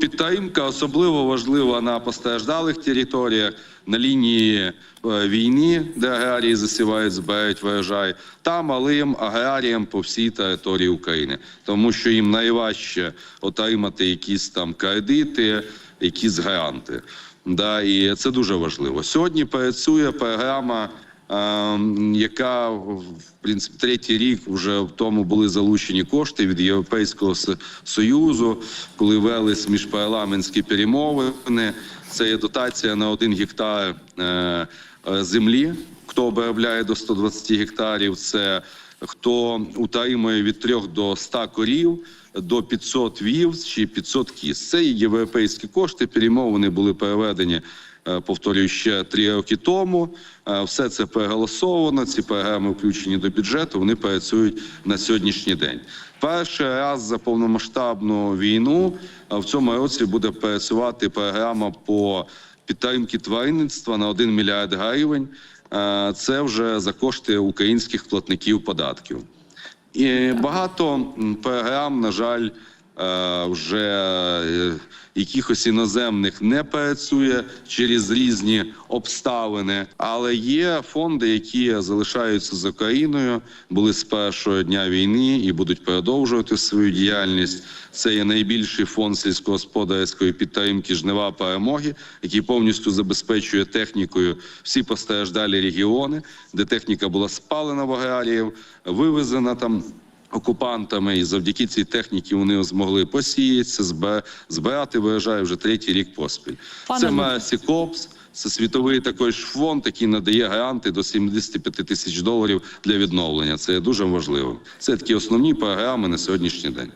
підтримка особливо важлива на постраждалих територіях, на лінії е, війни, де аграрії засівають, збирають врожай, та малим аграріям по всій території України, тому що їм найважче отримати якісь там кредити, якісь гранти. Да, і це дуже важливо. Сьогодні працює програма яка в принципі третій рік вже в тому були залучені кошти від Європейського Союзу, коли велись міжпарламентські перемовини. Це є дотація на один гектар е, землі. Хто обробляє до 120 гектарів, це хто утримує від 3 до 100 корів. До 500 вівць чи 500 кіз. Це європейські кошти. Перемовини були переведені Е, повторюю ще три роки тому. Е, Все це проголосовано. Ці програми включені до бюджету. Вони працюють на сьогоднішній день. Перший раз за повномасштабну війну е, в цьому році буде працювати програма по підтримки тваринництва на 1 мільярд гривень. Е, Це вже за кошти українських платників податків. І багато програм, на жаль, вже е, якихось іноземних не працює через різні обставини. Але є фонди, які залишаються з Україною, були з першого дня війни і будуть продовжувати свою діяльність. Це є найбільший фонд сільськогосподарської підтримки жнива перемоги, який повністю забезпечує технікою всі постраждалі регіони, де техніка була спалена в аграріїв, вивезена там окупантами, і завдяки цій техніці вони змогли посіятися, збе- збирати врожай вже третій рік поспіль. Пане Це. Мерсі Копс. Це світовий також фонд, який надає гранти до 75 тисяч доларів для відновлення. Це дуже важливо. Це такі основні програми на сьогоднішній день.